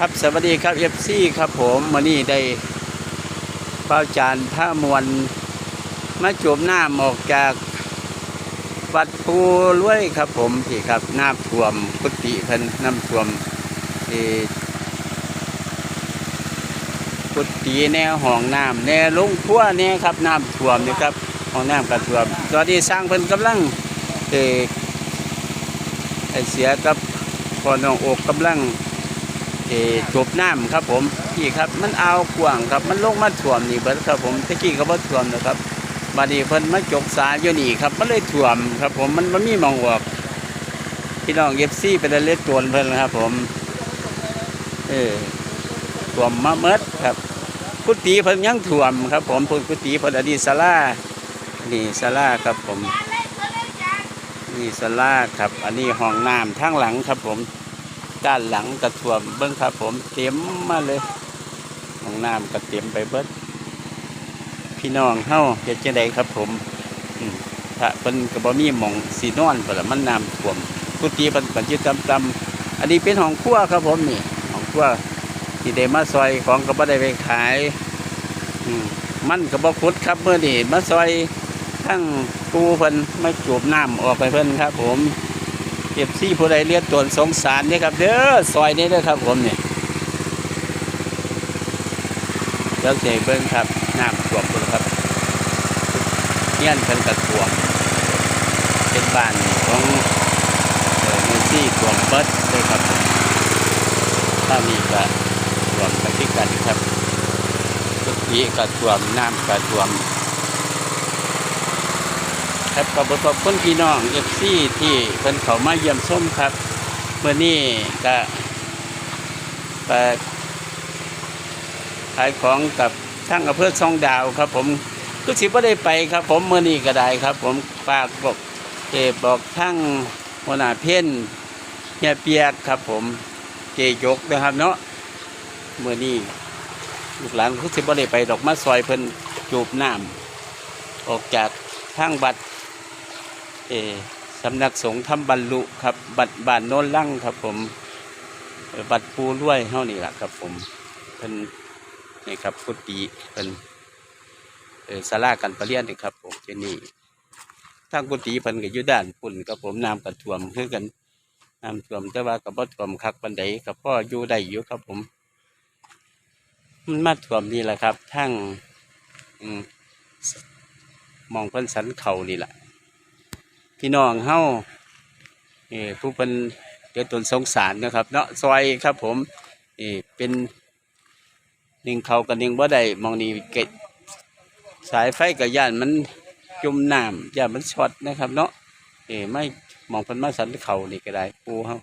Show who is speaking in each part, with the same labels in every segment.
Speaker 1: ครับสวัสดีครับเอฟซีครับผมวันนี้ได้เป้าจานพระมวลมาจมน้ำออกจากวัดปูล้วยครับผมที่ครับน้ำท่วมกุฏิเพิ่นน้ำท่วมกุฏิแนวห้องน้ำแนวลุงครัวแนวครับน้ำท่วมนี่ครับห้องน้ำกระท่วม ตอนนี้สร้างเพิ่นกำลังเออเสียกับพอน้องอกกำลัง เอจบน้ำครับผมพี่ครับ มันเอากว้างครับ มันลงมาท่วมนี่เบิดครับผมตะกี้ก็บ่ท่วมนะครับบัดนี้เพิ่นมาจกสาอยู่นี่ครับมันเลยท่วมครับ ผมมันมันมีมองออกพี่น้องเอฟซีเป็นเล็ดตัวเพิ่นนครับ ผม เออท่วมมาเมดครับกุฏิเพิ่นยังท่วมครับ ผมพุ่นกุฏิเพิ่นอดีตศาลานี่ศาลาครับผม นี่ศาลาครับ อันนี้ห้องน้ำทางหลังครับผม ด้านหลังกระท่วมเบิ้งครับผมเต็มมาเลยห้องน้ำก็เต็มไปเบิดพี่น้องเฮ้าเฮ็ดจังไดครับผมถ้าเพิ่นก็บ่มีหมองสินอนเพิ่นละมันน้ำท่วมกุฏิเพิ่นก็อยู่ต่ำๆอันนี้เป็นห้องครัวครับผมนี่ห้องครัวที่ได้มาซอยของก็บ่ได้ไปขายมันก็บ่ขุดครับเมื่อนี้มาซอยทั้งปูเพิ่นมาจูบน้ำออกไปเพิ่นครับผม เก็บซี่ผู้ใดเลียดตนสงสารเนี่ยครับเด้อซอยนี้เด้อครับผมเนี่ยเจ้าเสเบิ้งครับน้ำท่วมพุ่นครับเงี้ยนเพิ่นกระท่วมเป็นบ้านของเอ่อเมซี่ท่วมเบิดเลยครับถ้ามีก็ท่วมกันที่กันครับทุกทีก็ท่วมน้ำก็ท่วม ครับขอบคุณขอบคุณพี่น้องเอฟซีที่เพิ่นเขามาเยี่ยมชมครับเมื่อนี้ก็ไปขายของกับทั้งอำเภอช่องดาวครับ ผมก็สิบ่ได้ไปครับ ผมเมื่อนี้ก็ได้ครับ ผมฝากบอกเจบอกทั้งหัวหน้าเพ่นเฮียเปียกครับ ผมเจยกนะครับเนาะเมื่อนี้ลูกหลานก็สิบ่ได้ไปดอกมาซอยเพิ่นจูบน้ำออกจากทางบัด เออสำนักสงฆ์ทำบรรลุครับ บัดบานโน้นลั่งครับ ผมบัดปูรวยเท่านี้แหละครับ ผมเป็นนี่ครับกุฏิเป็นเออศาลากันประเรียนนี่ครับ ผมที่นี่ทางกุฏิเพิ่นก็อยู่ด้านปุ่นครับผมน้ำกระท่วมคือกันน้ำท่วมแต่ว่ากับบ่ท่วมคักปันใดกับพ่ออยู่ได้อยู่ครับ ผม มันมาท่วมนี่แหละครับทั้งอมมองเพิ่นสันเขานี่แหละ พี่น้องเฮาเออผู้เป็นเดือดตนสงสารนะครับ เนาะซอยครับผมเออเป็นหนึ่งเขากับหนึ่งบ่ได้มองนี่เกตสายไฟกับย่านมันจุ่มน้ำย่านมันช็อตนะครับ เนาะเออไม่มองพิ่นมาสันเขานี่ก็ได้ปูเฮา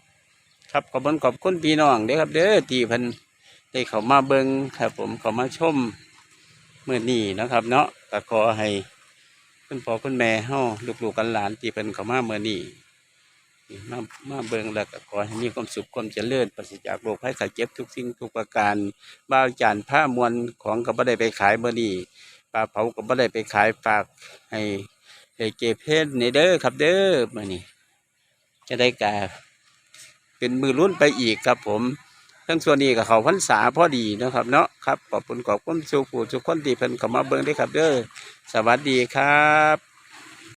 Speaker 1: ครับขอบคุณขอบคุณพี่น้องเด้อครับ เด้อที่เพิ่นได้เขามาเบิงครับ ผมเขามาชมเมื่อนี้นะครับ เนาะก็ขอให้ คุณพ่อคุณแม่เฮาลูกๆกันหลานที่เป็นเขามาเมื่อนี้มามาเบิงแล้วก็ขอให้มีความสุขความเจริญปราศจากโรคภัยไข้เจ็บทุกสิ่งทุกประการบ้าวจานผ้ามวลของก็บ่ได้ไปขายเมื่อนี้ปลาเผาก็บ่ได้ไปขายฝากให้ให้เก็บเพชรในเด้อครับเด้อมื่อนี้จะได้กาเป็นมือรุ่นไปอีกครับผม ทั้งส่วนนี้กับเขาพรรษาพอดีนะครับเนาะครับขอบคุณขอบคุณสุขผู้สุขคนที่เพิ่นเข้ามาเบิ่งด้วยครับเด้อสวัสดีครับ